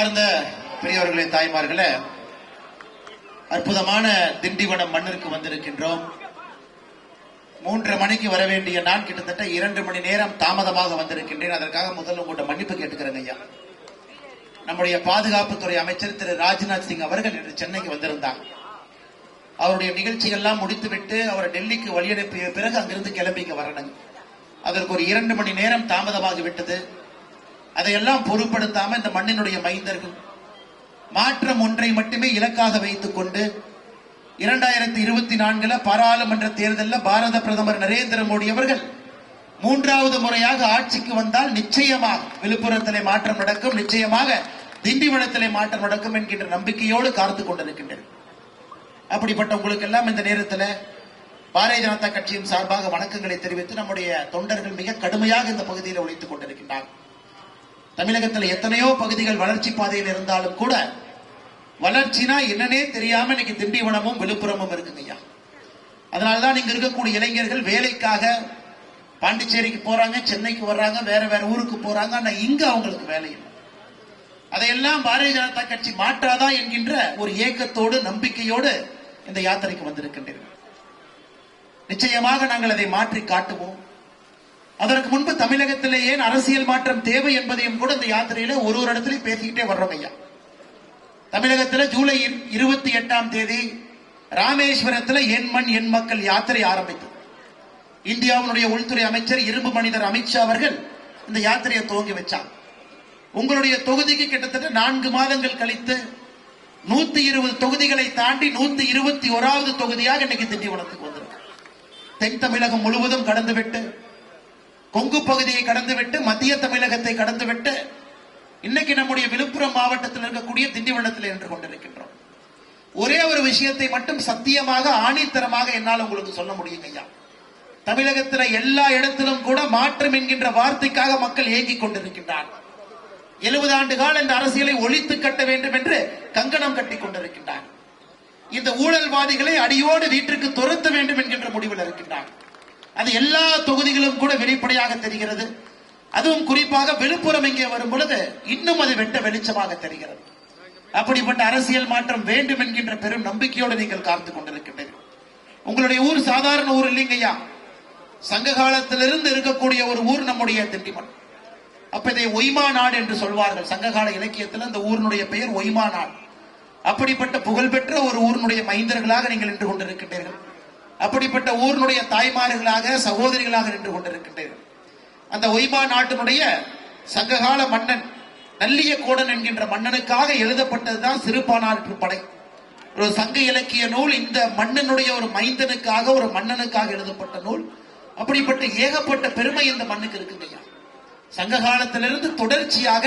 அன்பார்ந்த பெரியவர்களே தாய்மார்களே அற்புதமான திண்டிவனம் மண்ணிற்கு வந்திருக்கின்றோம். மூன்றரை மணிக்கு வர வேண்டிய நான் கிட்டத்தட்ட இரண்டு மணி நேரம் தாமதமாக வந்திருக்கின்றேன். அதற்காக முதல்ல உங்கள்கிட்ட மன்னிப்பு கேட்டுக்கிறேங்க ஐயா. நம்முடைய பாதுகாப்புத்துறை அமைச்சர் திரு ராஜ்நாத் சிங் அவர்கள் இன்று சென்னைக்கு வந்திருந்தார். அவருடைய நிகழ்ச்சிகள்லாம் முடித்துவிட்டு அவர் டெல்லிக்கு வழியனுப்பிய பிறகு அங்கிருந்து கிளம்பிக்க வரணுங்க அதற்கு ஒரு இரண்டு மணி நேரம் தாமதமாகி விட்டது அதையெல்லாம் பொருட்படுத்தாம இந்த மண்ணினுடைய மைந்தர்கள் மாற்றம் ஒன்றை மட்டுமே இலக்காக வைத்துக் கொண்டு இரண்டாயிரத்தி இருபத்தி நான்குல பாராளுமன்ற தேர்தலில் பாரத பிரதமர் நரேந்திர மோடி அவர்கள் மூன்றாவது முறையாக ஆட்சிக்கு வந்தால் நிச்சயமாக விழுப்புரத்திலே மாற்றம் நடக்கும் நிச்சயமாக திண்டிவனத்திலே மாற்றம் நடக்கும் என்கின்ற நம்பிக்கையோடு காத்துக் கொண்டிருக்கின்றனர் அப்படிப்பட்ட உங்களுக்கு எல்லாம் இந்த நேரத்தில் பாரதிய ஜனதா கட்சியின் சார்பாக வணக்கங்களை தெரிவித்து நம்முடைய தொண்டர்கள் மிக கடுமையாக இந்த பகுதியில் உழைத்துக் கொண்டிருக்கின்றார்கள். தமிழகத்தில் எத்தனையோ பகுதிகள் வளர்ச்சி பாதையில் இருந்தாலும் கூட வளர்ச்சினா என்னன்னே தெரியாம இன்னைக்கு திண்டிவனமும் விழுப்புரமும் இருக்குங்க ஐயா. அதனாலதான் இங்க இருக்கக்கூடிய இளைஞர்கள் வேலைக்காக பாண்டிச்சேரிக்கு போறாங்க சென்னைக்கு வர்றாங்க வேற வேற ஊருக்கு போறாங்க ஆனா இங்க அவங்களுக்கு வேலை இல்லை. அதையெல்லாம் பாரதிய ஜனதா கட்சி மாற்றாதா என்கின்ற ஒரு ஏக்கத்தோடு நம்பிக்கையோடு இந்த யாத்திரைக்கு வந்திருக்கின்றீர்கள். நிச்சயமாக நாங்கள் அதை மாற்றி காட்டுவோம். அதற்கு முன்பு தமிழகத்திலே ஏன் அரசியல் மாற்றம் தேவை என்பதையும் கூட இந்த யாத்திரையில ஒரு ஒரு இடத்துலயும் பேசிக்கிட்டே வர்றோம் ஐயா. தமிழகத்துல ஜூலை இருபத்தி எட்டாம் தேதி ராமேஸ்வரத்துல என் மண் என் மக்கள் யாத்திரை ஆரம்பித்தது. இந்தியாவினுடைய உள்துறை அமைச்சர் இரும்பு மனிதர் அமித்ஷா அவர்கள் இந்த யாத்திரையை துவங்கி வச்சார். உங்களுடைய தொகுதிக்கு கிட்டத்தட்ட நான்கு மாதங்கள் கழித்து நூத்தி இருபது தொகுதிகளை தாண்டி நூத்தி இருபத்தி ஓராவது தொகுதியாக இன்னைக்கு திண்டிவனத்துக்கு வந்திருக்கு. தென் தமிழகம் முழுவதும் கடந்துவிட்டு கொங்கு பகுதியை கடந்துவிட்டு மத்திய தமிழகத்தை கடந்துவிட்டு இன்னைக்கு நம்முடைய விழுப்புரம் மாவட்டத்தில் இருக்கக்கூடிய திண்டிவனத்தில் நின்று கொண்டிருக்கின்றோம். ஒரே ஒரு விஷயத்தை மட்டும் சத்தியமாக ஆணித்தரமாக என்னால் உங்களுக்கு சொல்ல முடியும் ஐயா. தமிழகத்தில் எல்லா இடத்திலும் கூட மாற்றம் என்கின்ற வார்த்தைக்காக மக்கள் ஏங்கிக் கொண்டிருக்கின்றார். எழுபது ஆண்டு கால இந்த அரசியலை ஒழித்து கட்ட வேண்டும் என்று கங்கணம் கட்டி கொண்டிருக்கின்றார். இந்த ஊழல்வாதிகளை அடியோடு வீட்டிற்கு துரத்த வேண்டும் என்கின்ற முடிவில் இருக்கின்றார். அது எல்லா தொகுதிகளும் கூட வெளிப்படையாக தெரிகிறது. அதுவும் குறிப்பாக விழுப்புரம் இங்கே வரும் பொழுது இன்னும் அது வெட்ட வெளிச்சமாக தெரிகிறது. அப்படிப்பட்ட அரசியல் மாற்றம் வேண்டும் என்கின்ற பெரும் நம்பிக்கையோடு நீங்கள் காத்துக் கொண்டிருக்கின்றீர்கள். உங்களுடைய ஊர் சாதாரண ஊர் இல்லைங்கய்யா. சங்க காலத்திலிருந்து இருக்கக்கூடிய ஒரு ஊர் நம்முடைய திண்டிமன் அப்ப இதை ஒய்மா நாடு என்று சொல்வார்கள். சங்ககால இலக்கியத்தில் அந்த ஊரினுடைய பெயர் ஒய்மா நாடு. அப்படிப்பட்ட புகழ்பெற்ற ஒரு ஊரினுடைய மைந்தர்களாக நீங்கள் நின்று கொண்டிருக்கின்றீர்கள். அப்படிப்பட்ட ஊரினுடைய தாய்மார்களாக சகோதரிகளாக நின்று கொண்டிருக்கின்றீர்கள் அந்த ஒய்மா நாட்டினுடைய சங்ககால மன்னன் நல்லிய கோடன் என்கின்ற மன்னனுக்காக எழுதப்பட்டதுதான் சிறுபானாற்று படை. ஒரு சங்க இலக்கிய நூல் இந்த மன்னனுடைய ஒரு மைந்தனுக்காக ஒரு மன்னனுக்காக எழுதப்பட்ட நூல். அப்படிப்பட்ட ஏகப்பட்ட பெருமை இந்த மண்ணுக்கு இருக்குங்கய்யா சங்க காலத்திலிருந்து தொடர்ச்சியாக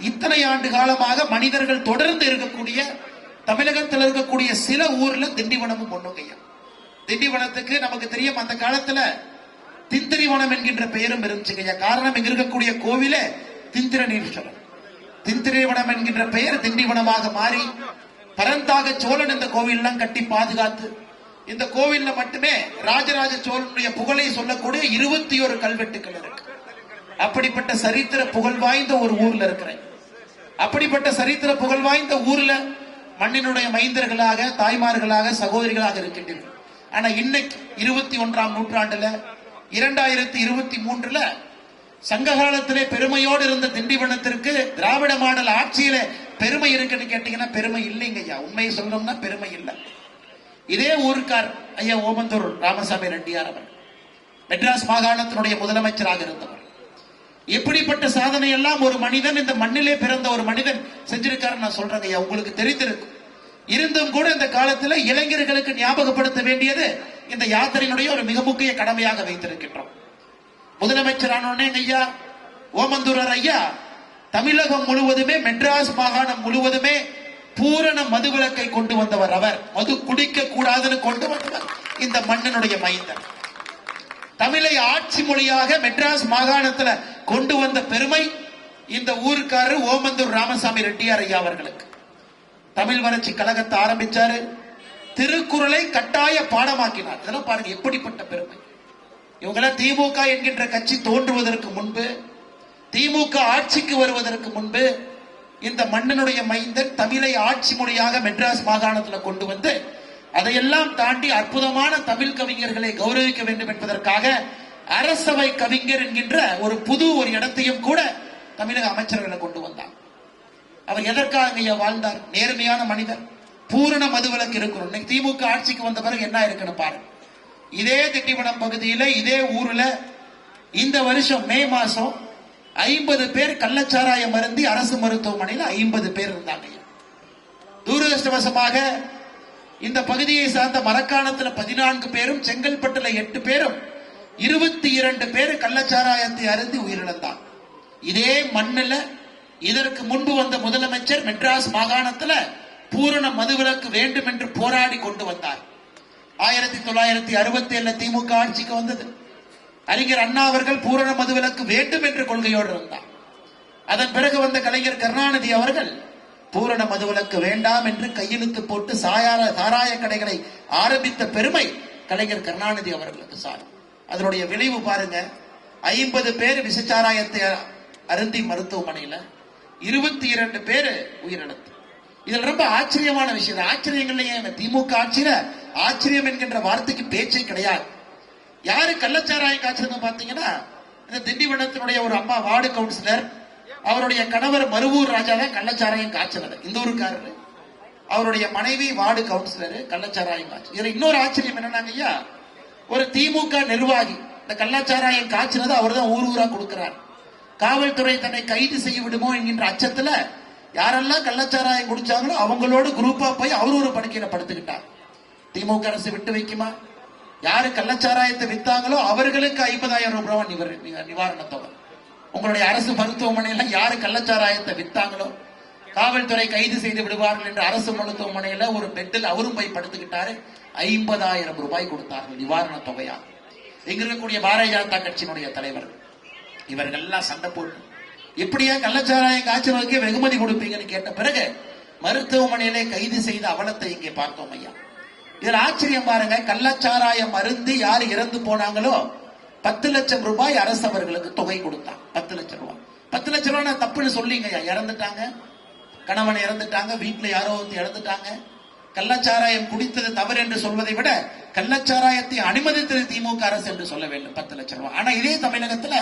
இத்தனை ஆண்டு காலமாக மனிதர்கள் தொடர்ந்து இருக்கக்கூடிய தமிழகத்தில் இருக்கக்கூடிய சில ஊர்ல திண்டிவனமும் ஒண்ணுங்கய்யா திண்டிவனத்துக்கு நமக்கு தெரியும் அந்த காலத்துல திந்திரிவனம் என்கின்ற பெயரும் இருந்துச்சுங்க. காரணம் இங்க இருக்கக்கூடிய கோவில திந்திரனீஸ்வரர் திந்திரிவனம் என்கின்ற பெயர் திண்டிவனமாக மாறி பரந்தாக சோழன் இந்த கோவில்லாம் கட்டி பாதுகாத்து இந்த கோவில்ல மட்டுமே ராஜராஜ சோழனுடைய புகழை சொல்லக்கூடிய இருபத்தி ஒரு கல்வெட்டுகள் இருக்கு. அப்படிப்பட்ட சரித்திர புகழ் வாய்ந்த ஒரு ஊர்ல இருக்கிறேன். அப்படிப்பட்ட சரித்திர புகழ் வாய்ந்த ஊர்ல மண்ணினுடைய மைந்தர்களாக தாய்மார்களாக சகோதரிகளாக இருக்கின்றீர்கள் ஆனா இன்னைக்கு இருபத்தி ஒன்றாம் நூற்றாண்டுல இரண்டாயிரத்தி இருபத்தி மூன்றுல சங்க காலத்திலே பெருமையோடு இருந்த திண்டிவனத்திற்கு திராவிட மாடல் ஆட்சியில பெருமை இருக்குன்னு கேட்டீங்கன்னா பெருமை இல்லைங்க ஐயா. உண்மையை சொல்லணும்னா பெருமை இல்லை. இதே ஊருக்கார் ஐயா ஓமந்தூர் ராமசாமி ரெட்டியார் அவர் மெட்ராஸ் மாகாணத்தினுடைய முதலமைச்சராக இருந்தவர். எப்படிப்பட்ட சாதனை எல்லாம் ஒரு மனிதன் இந்த மண்ணிலே பிறந்த ஒரு மனிதன் செஞ்சிருக்காரு நான் சொல்றேங்க ஐயா. உங்களுக்கு தெரிந்திருக்கும். இருந்தும் கூட இந்த காலத்துல இளைஞர்களுக்கு ஞாபகப்படுத்த வேண்டியது இந்த யாத்திரையினுடைய ஒரு மிக முக்கிய கடமையாக வைத்திருக்கின்றோம். முதலமைச்சரான ஐயா ஓமந்தூரர் ஐயா தமிழகம் முழுவதுமே மெட்ராஸ் மாகாணம் முழுவதுமே பூரண மதுவிலக்கை கொண்டு வந்தவர் அவர். மது குடிக்க கூடாதுன்னு கொண்டு வந்தவர் இந்த மண்ணினுடைய மைந்தன் தமிழை ஆட்சி மொழியாக மெட்ராஸ் மாகாணத்துல கொண்டு வந்த பெருமை இந்த ஊருக்காரர் ஓமந்தூர் ராமசாமி ரெட்டியார் ஐயா அவர்களுக்கு. தமிழ் வளர்ச்சி கழகத்தை ஆரம்பிச்சாரு. திருக்குறளை கட்டாய பாடமாக்கினார். இதெல்லாம் பாருங்க எப்படிப்பட்ட பெருமை. இவங்கெல்லாம் திமுக என்கின்ற கட்சி தோன்றுவதற்கு முன்பு திமுக ஆட்சிக்கு வருவதற்கு முன்பு இந்த மன்னனுடைய மைந்தன் தமிழை ஆட்சி மொழியாக மெட்ராஸ் மாகாணத்தில் கொண்டு வந்து அதையெல்லாம் தாண்டி அற்புதமான தமிழ் கவிஞர்களை கௌரவிக்க வேண்டும் என்பதற்காக அரசவை கவிஞர் என்கின்ற ஒரு புது ஒரு இடத்தையும் கூட தமிழக அமைச்சர்களை கொண்டு வந்தார் அவர் எதற்காக ஐயா வாழ்ந்தார்? நேர்மையான மனிதர். பூரண மதுவிலக்கு இருக்கிறோம். இன்னைக்கு திமுக ஆட்சிக்கு வந்த பிறகு என்ன இருக்குன்னு பாருங்க. இதே திட்டிவனம் பகுதியில இதே ஊர்ல இந்த வருஷம் மே மாசம் ஐம்பது பேர் கள்ளச்சாராயம் மருந்தி அரசு மருத்துவமனையில் ஐம்பது பேர் இருந்தாங்க ஐயா. துரதிருஷ்டவசமாக இந்த பகுதியை சார்ந்த மரக்காணத்துல பதினான்கு பேரும் செங்கல்பட்டுல எட்டு பேரும் இருபத்தி இரண்டு பேர் கள்ளச்சாராயத்தை அருந்தி உயிரிழந்தார் இதே மண்ணில் இதற்கு முன்பு வந்த முதலமைச்சர் மெட்ராஸ் மாகாணத்துல பூரண மதுவிலக்கு வேண்டும் என்று போராடி கொண்டு வந்தார். ஆயிரத்தி தொள்ளாயிரத்தி அறுபத்தி ஏழுல திமுக ஆட்சிக்கு வந்தது. அறிஞர் அண்ணா அவர்கள் பூரண மதுவிலக்கு வேண்டும் என்ற கொள்கையோடு இருந்தார். அதன் பிறகு வந்த கலைஞர் கருணாநிதி அவர்கள் பூரண மதுவிலக்கு வேண்டாம் என்று கையெழுத்து போட்டு சாயார சாராய கடைகளை ஆரம்பித்த பெருமை கலைஞர் கருணாநிதி அவர்களுக்கு சார் அதனுடைய விளைவு பாருங்க ஐம்பது பேர் விசச்சாராயத்தை அருந்தி மருத்துவமனையில் இருபத்தி இரண்டு பேர் உயிரிழந்து. இதில் ரொம்ப ஆச்சரியமான விஷயம். ஆச்சரியங்கள்லயே திமுக ஆட்சியில? ஆச்சரியம் என்கின்ற வார்த்தைக்கு பேச்சே கிடையாது. யாரு கள்ளச்சாராயம் காய்ச்சதுன்னு பாத்தீங்கன்னா இந்த திண்டிவனத்தினுடைய ஒரு அம்மா வார்டு கவுன்சிலர் அவருடைய கணவர் மருவூர் ராஜா தான் கள்ளச்சாராயம் காய்ச்சனது இந்த ஊருக்காரரு அவருடைய மனைவி வார்டு கவுன்சிலர் கள்ளச்சாராயம் காய்ச்சல் இதுல இன்னொரு ஆச்சரியம் என்னன்னாங்க ஐயா ஒரு திமுக நிர்வாகி இந்த கள்ளச்சாராயம் காய்ச்சினது அவர் தான் ஊர் ஊரா கொடுக்கிறார். காவல்துறை தன்னை கைது செய்ய விடுமோ என்கின்ற அச்சத்துல யாரெல்லாம் கள்ளச்சாராயம் குடிச்சாங்களோ அவங்களோட குரூப்பா போய் அவர் ஒரு படுக்கையில படுத்துக்கிட்டார். திமுக அரசு விட்டு வைக்குமா? யாரு கள்ளச்சாராயத்தை வித்தாங்களோ அவர்களுக்கு ஐம்பதாயிரம் ரூபாய் நிவர்- நிவாரணத் தொகை. உங்களுடைய அரசு மருத்துவமனையில யாரு கள்ளச்சாராயத்தை வித்தாங்களோ? காவல்துறை கைது செய்து விடுவார்கள் என்று அரசு மருத்துவமனையில ஒரு பெட்டில் அவரும் போய் படுத்துக்கிட்டாரு. ஐம்பதாயிரம் ரூபாய் கொடுத்தார்கள் நிவாரண தொகையா. இங்க இருக்கக்கூடிய பாரதிய ஜனதா கட்சியினுடைய தலைவர்கள் இவர்கள் எல்லாம் சண்டை போட்டு எப்படியா கள்ளச்சாராயம் காய்ச்சலுக்கே வெகுமதி கொடுப்பீங்கன்னு கேட்ட பிறகு மருத்துவமனையிலே கைது செய்த அவலத்தை இங்கே பார்த்தோம் ஐயா. இதுல ஆச்சரியம் பாருங்க கள்ளச்சாராயம் மருந்து யார் இறந்து போனாங்களோ பத்து லட்சம் ரூபாய் அரசு அவர்களுக்கு தொகை கொடுத்தாங்க பத்து லட்சம் ரூபாய். பத்து லட்சம் ரூபாய் நான் தப்புன்னு சொல்லிங்க ஐயா. இறந்துட்டாங்க. கணவன் இறந்துட்டாங்க. வீட்டுல யாரோ வந்து இறந்துட்டாங்க. கள்ளச்சாராயம் குடித்தது தவறு என்று சொல்வதை விட கள்ளச்சாராயத்தை அனுமதித்தது திமுக அரசு என்று சொல்ல வேண்டும். பத்து லட்சம் ரூபாய். ஆனா இதே தமிழகத்துல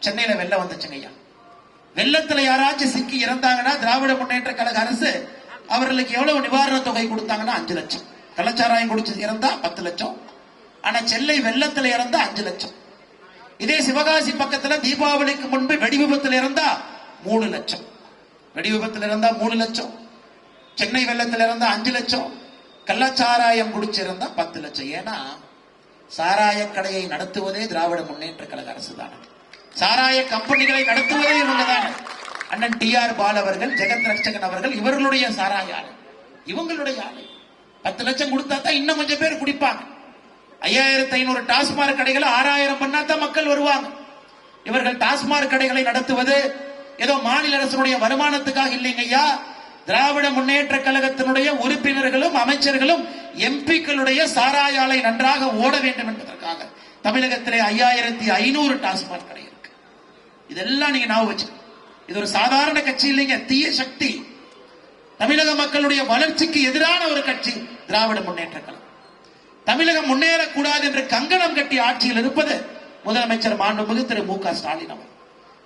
சென்னையில வெள்ளம் வந்துச்சுங்க ஐயா. வெள்ளத்துல யாராச்சும் சிக்கி இறந்தாங்கன்னா திராவிட முன்னேற்ற கழக அரசு அவர்களுக்கு எவ்வளவு நிவாரண தொகை கொடுத்தாங்கன்னா அஞ்சு லட்சம். கள்ளச்சாராயம் குடிச்சு இறந்தா பத்து லட்சம். ஆனா சென்னை வெள்ளத்துல இறந்தா அஞ்சு லட்சம். இதே சிவகாசி பக்கத்துல தீபாவளிக்கு முன்பு வெடி விபத்துல இறந்தா மூணு லட்சம். வெடி விபத்துல இருந்தா மூணு லட்சம். சென்னை வெள்ளத்துல இருந்தா அஞ்சு லட்சம். கள்ளச்சாராயம் குடிச்சிருந்தா பத்து லட்சம். ஏன்னா சாராய கடையை நடத்துவதே திராவிட முன்னேற்ற கழக அரசு தானது சாராய கம்பெனிகளை நடத்துவதே இவங்கதான். அண்ணன் டி ஆர் பால் அவர்கள் ஜெகத் ரட்சகன் அவர்கள் இவர்களுடைய சாராய ஆலை. இவங்களுடைய ஆலை. பத்து லட்சம் கொடுத்தா தான் இன்னும் கொஞ்சம் பேர் குடிப்பாங்க. ஐயாயிரத்தி ஐநூறு டாஸ்மாக் கடைகளை ஆறாயிரம் பண்ணா தான் மக்கள் வருவாங்க. இவர்கள் டாஸ்மாக் கடைகளை நடத்துவது ஏதோ மாநில அரசுடைய வருமானத்துக்காக இல்லைங்க ஐயா. திராவிட முன்னேற்ற கழகத்தினுடைய உறுப்பினர்களும் அமைச்சர்களும் எம்பிக்களுடைய சாராய ஆலை நன்றாக ஓட வேண்டும் என்பதற்காக தமிழகத்திலே ஐயாயிரத்தி ஐநூறு டாஸ்மாக் கடை இதெல்லாம் நீங்க ஞாபகம் வச்சு இது ஒரு சாதாரண கட்சி இல்லைங்க. தீய சக்தி. தமிழக மக்களுடைய வளர்ச்சிக்கு எதிரான ஒரு கட்சி. திராவிட முன்னேற்ற கழகம். தமிழகம் முன்னேறக்கூடாது என்று கங்கணம் கட்டி ஆட்சியில் இருப்பது முதலமைச்சர் மாண்புமிகு திரு மு க ஸ்டாலின் அவர்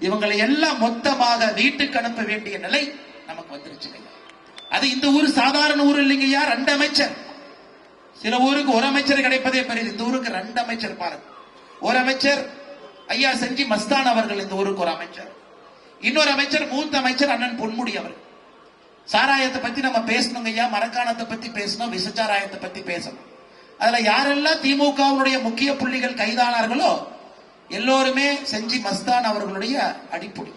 இவங்களை எல்லாம் மொத்தமாக வீட்டுக்கு அனுப்ப வேண்டிய நிலை நமக்கு வந்துருச்சுங்க அது இந்த ஊர் சாதாரண ஊர் இல்லைங்கய்யா ரெண்டு அமைச்சர். சில ஊருக்கு ஒரு அமைச்சர் கிடைப்பதே பெரியது. இந்த ஊருக்கு ரெண்டு அமைச்சர் பாருங்க. ஒரு அமைச்சர் ஐயா செஞ்சி மஸ்தான் அவர்கள் இந்த ஊருக்கு ஒரு அமைச்சர். இன்னொரு அமைச்சர் மூத்த அமைச்சர் அண்ணன் பொன்முடி அவர் சாராயத்தை பத்தி நம்ம பேசணுங்க ஐயா மரக்காணத்தை பத்தி பேசணும் விசச்சாராயத்தை பத்தி பேசணும். அதுல யாரெல்லாம் திமுகவினுடைய முக்கிய புள்ளிகள் கைதானார்களோ எல்லோருமே செஞ்சி மஸ்தான் அவர்களுடைய அடிப்பொடி.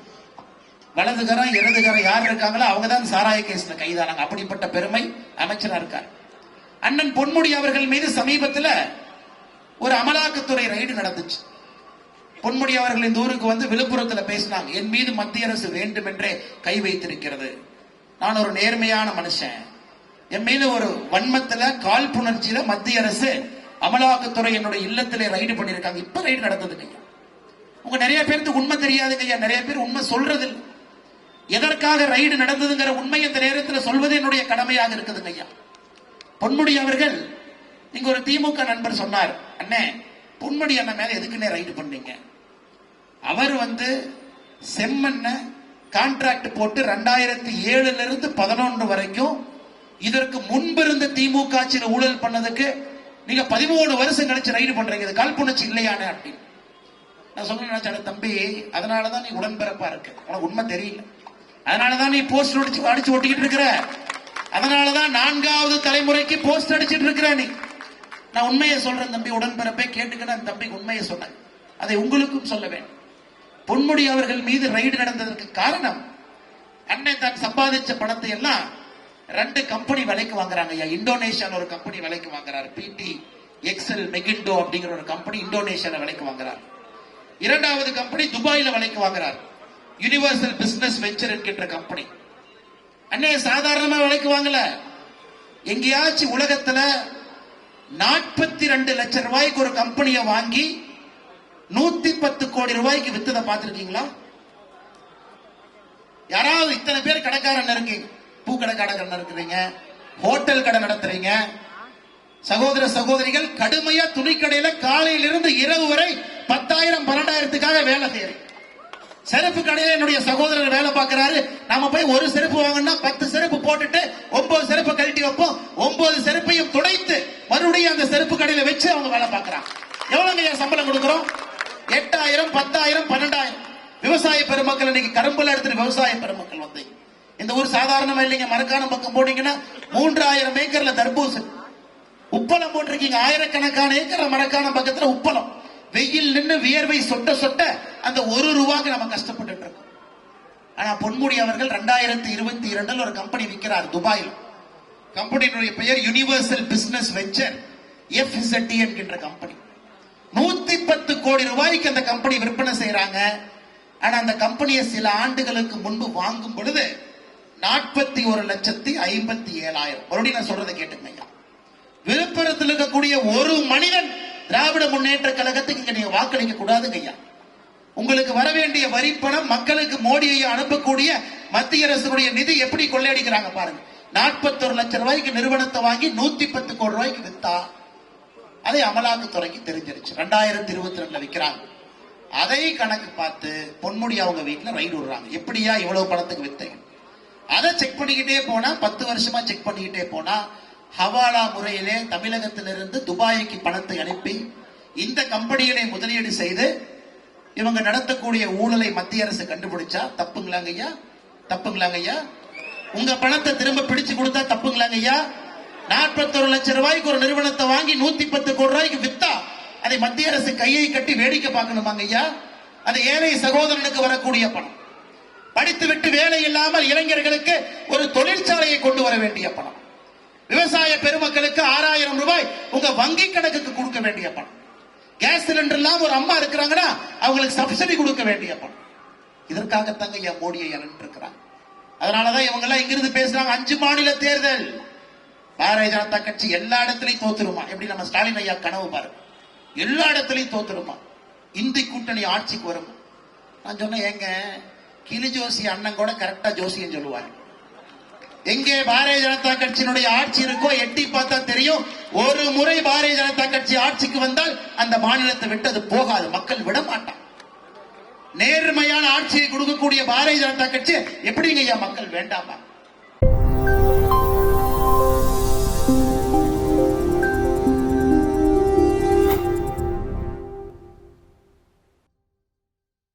வலதுகரம் இடதுகரம் யார் இருக்காங்களோ அவங்க தான் சாராய கேஸ்ல கைதானாங்க. அப்படிப்பட்ட பெருமை அமைச்சரா இருக்கார். அண்ணன் பொன்முடி அவர்கள் மீது சமீபத்துல ஒரு அமலாக்கத்துறை ரைடு நடந்துச்சு. பொன்முடி அவர்கள் இந்த ஊருக்கு வந்து விழுப்புரத்தில் பேசினாங்க என் மீது மத்திய அரசு வேண்டுமென்றே கை வைத்திருக்கிறது. நான் ஒரு நேர்மையான மனுஷன். என் மீது ஒரு வன்மத்துல காழ்ப்புணர்ச்சியில மத்திய அரசு அமலாக்கத்துறை என்னுடைய இல்லத்திலே ரைடு பண்ணிருக்காங்க இப்ப ரைடு நடந்ததுங்க ஐயா உங்க நிறைய பேருக்கு உண்மை தெரியாதுங்க ஐயா நிறைய பேர் உண்மை சொல்றது எதற்காக ரைடு நடந்ததுங்கிற உண்மை இந்த நேரத்தில் சொல்வது என்னுடைய கடமையாக இருக்குதுங்க ஐயா பொன்முடி அவர்கள் இங்க ஒரு திமுக நண்பர் சொன்னார் அண்ணே பொன்முடி அண்ணன் மேல எதுக்குன்னே ரைடு பண்ணீங்க? அவர் வந்து செம்மண்ண கான்ட்ராக்ட் போட்டு ரெண்டாயிரத்தி ஏழுல இருந்து பதினொன்று வரைக்கும் இதற்கு முன்பு இருந்த திமுக ஆட்சியில் ஊழல் பண்ணதுக்கு நீங்க பதிமூணு வருஷம் கழிச்சு ரைடு பண்றீங்க. இது காழ்ப்புணர்ச்சி இல்லையானே அப்படின்னு. நான் சொல்ல நினைச்சேன் தம்பி அதனாலதான் நீ உடன்பிறப்பா இருக்கு. உனக்கு உண்மை தெரியல. அதனாலதான் நீ போஸ்ட் அடிச்சு அடிச்சு ஒட்டிக்கிட்டு இருக்கிற. அதனாலதான் நான்காவது தலைமுறைக்கு போஸ்ட் அடிச்சிட்டு இருக்கிற நீ. நான் உண்மையை சொல்றேன் தம்பி உடன்பிறப்பே கேட்டுக்கிட்டு அந்த தம்பிக்கு உண்மையை சொன்னேன். அதை உங்களுக்கும் சொல்ல வேண்டும். பொன்முடி அவர்கள் மீது ரைடு நடந்ததற்கு காரணம் அண்ணன் தான் சம்பாதிச்ச பணத்தை எல்லாம் ரெண்டு கம்பெனி விலைக்கு வாங்குறாங்க ஐயா. இந்தோனேஷியால ஒரு கம்பெனி விலைக்கு வாங்குறாரு. பிடி எக்ஸல் மெகிண்டோ அப்படிங்கிற ஒரு கம்பெனி இந்தோனேஷியால விலைக்கு வாங்குறாரு. இரண்டாவது கம்பெனி துபாயில விலைக்கு வாங்குறார். யூனிவர்சல் பிசினஸ் வெஞ்சர் என்கின்ற கம்பெனி அண்ணே சாதாரணமா விலைக்கு வாங்கல. எங்கேயாச்சும் உலகத்துல நாற்பத்தி ரெண்டு லட்சம் ரூபாய்க்கு ஒரு கம்பெனியை வாங்கி நூத்தி பத்து கோடி ரூபாய்க்கு வித்ததை பார்த்திருக்கீங்களா? யாராவது இத்தனை பேர் கடைக்காரன் இருக்கீங்க? பூக்கடை கடைக்காரன் இருக்கிறீங்க ஹோட்டல் கடை நடத்துறீங்க. சகோதர சகோதரிகள் கடுமையா துணிக்கடையில காலையிலிருந்து இரவு வரை பத்தாயிரம் பன்னெண்டாயிரத்துக்காக வேலை செய்யறீங்க. செருப்பு கடையில என்னுடைய சகோதரர் வேலை பார்க்கறாரு. நாம போய் ஒரு செருப்பு வாங்கினா பத்து செருப்பு போட்டுட்டு ஒன்பது செருப்பு கழட்டி வைப்போம். ஒன்பது செருப்பையும் துடைத்து மறுபடியும் அந்த செருப்பு கடையில வச்சு அவங்க வேலை பார்க்கறாங்க. எவ்வளவு சம்பளம் கொடுக்குறோம்? எட்டாயிரம் பத்தாயிரம் பன்னெண்டாயிரம். விவசாய பெருமக்கள் இன்னைக்கு கரும்புல எடுத்துட்டு விவசாய பெருமக்கள் வந்து. இந்த ஊர் சாதாரணமா இல்லைங்க மரக்கான பக்கம் போனீங்கன்னா மூன்றாயிரம் ஏக்கர்ல தர்பூசணி. உப்பளம் போட்டிருக்கீங்க ஆயிரக்கணக்கான ஏக்கர் மரக்கான பக்கத்துல உப்பளம். வெயில் நின்று வியர்வை சொட்ட சொட்ட அந்த ஒரு ரூபாய்க்கு நம்ம கஷ்டப்பட்டுட்டு இருக்கோம். ஆனா பொன்முடி அவர்கள் ரெண்டாயிரத்தி இருபத்தி இரண்டில் ஒரு கம்பெனி விற்கிறார் துபாயில். கம்பெனியினுடைய பெயர் யுனிவர்சல் பிசினஸ் வெஞ்சர் எஃப் என்கின்ற கம்பெனி நூத்தி பத்து கோடி ரூபாய்க்கு அந்த கம்பெனி விற்பனை செய்யறாங்க ஆனா அந்த கம்பெனியை சில ஆண்டுகளுக்கு முன்பு வாங்கும் பொழுது நாற்பத்தி ஒரு லட்சத்தி ஐம்பத்தி ஏழாயிரம். மறுபடியும் நான் சொல்றதை கேட்டுக்கங்க விழுப்புரத்தில் இருக்கக்கூடிய ஒரு மனிதன் திராவிட முன்னேற்ற கழகத்துக்கு இங்க நீங்க வாக்களிக்க கூடாதுங்க ஐயா. உங்களுக்கு வர வேண்டிய வரி பணம் மக்களுக்கு மோடியை அனுப்பக்கூடிய மத்திய அரசுடைய நிதி எப்படி கொள்ளையடிக்கிறாங்க பாருங்க. நாற்பத்தொரு லட்சம் ரூபாய்க்கு நிறுவனத்தை வாங்கி நூத்தி பத்து கோடி ரூபாய்க்கு வித்தா அதை அமலாக்கத்துறைக்கு தெரிஞ்சிருச்சு. ரெண்டாயிரத்தி இருபத்தி ரெண்டுல விற்கிறாங்க அதை கணக்கு பார்த்து பொன்முடி அவங்க வீட்டுல ரைடு விடுறாங்க. எப்படியா இவ்வளவு பணத்துக்கு வித்தேன் அதை செக் பண்ணிக்கிட்டே போனா பத்து வருஷமா செக் பண்ணிக்கிட்டே போனா ஹவாலா முறையிலே தமிழகத்திலிருந்து துபாய்க்கு பணத்தை அனுப்பி இந்த கம்பெனிகளை முதலீடு செய்து இவங்க நடத்தக்கூடிய ஊழலை மத்திய அரசு கண்டுபிடிச்சா தப்புங்களாங்க ஐயா தப்புங்களாங்க ஐயா உங்க பணத்தை திரும்ப பிடிச்சு கொடுத்தா தப்புங்களாங்க ஐயா நாற்பத்தொரு லட்சம் ரூபாய்க்கு ஒரு நிறுவனத்தை வாங்கி நூத்தி பத்து கோடி ரூபாய்க்கு வித்தா அதை மத்திய அரசு கையை கட்டி வேடிக்கை பார்க்கணுமாங்க ஐயா? அது ஏழை சகோதரனுக்கு வரக்கூடிய பணம். படித்துவிட்டு வேலை இல்லாமல் இளைஞர்களுக்கு ஒரு தொழிற்சாலையை கொண்டு வர வேண்டிய பணம். விவசாய பெருமக்களுக்கு ஆறாயிரம் ரூபாய் உங்க வங்கி கணக்குக்கு கொடுக்க வேண்டிய பணம். கேஸ் சிலிண்டர் இல்லாம ஒரு அம்மா இருக்கிறாங்கன்னா அவங்களுக்கு சப்சிடி கொடுக்க வேண்டிய பணம். இதற்காகத்தாங்க ஐயா மோடியை இறந்து இருக்கிறாங்க அதனாலதான் இவங்க எல்லாம் இங்கிருந்து பேசுறாங்க அஞ்சு மாநில தேர்தல். பாரதிய ஜனதா கட்சி எல்லா இடத்துலையும் தோத்துருமா? எப்படி நம்ம ஸ்டாலின் ஐயா கனவு பாருங்க எல்லா இடத்துலயும் தோத்துருமா? இந்தி கூட்டணி ஆட்சிக்கு வரும்? நான் சொன்னேன் ஏங்க கிளி ஜோசி அண்ணன் கூட கரெக்டா ஜோசியம் சொல்லுவாரு. எங்கே பாரதிய ஜனதா கட்சியினுடைய ஆட்சி இருக்கோ எட்டி பார்த்தா தெரியும் ஒரு முறை பாரதிய ஜனதா கட்சி ஆட்சிக்கு வந்தால் அந்த மாநிலத்தை விட்டு அது போகாது மக்கள் விட மாட்டான் நேர்மையான ஆட்சியை கொடுக்கக்கூடிய பாரதிய ஜனதா கட்சி எப்படிங்க ஐயா மக்கள் வேண்டாமா?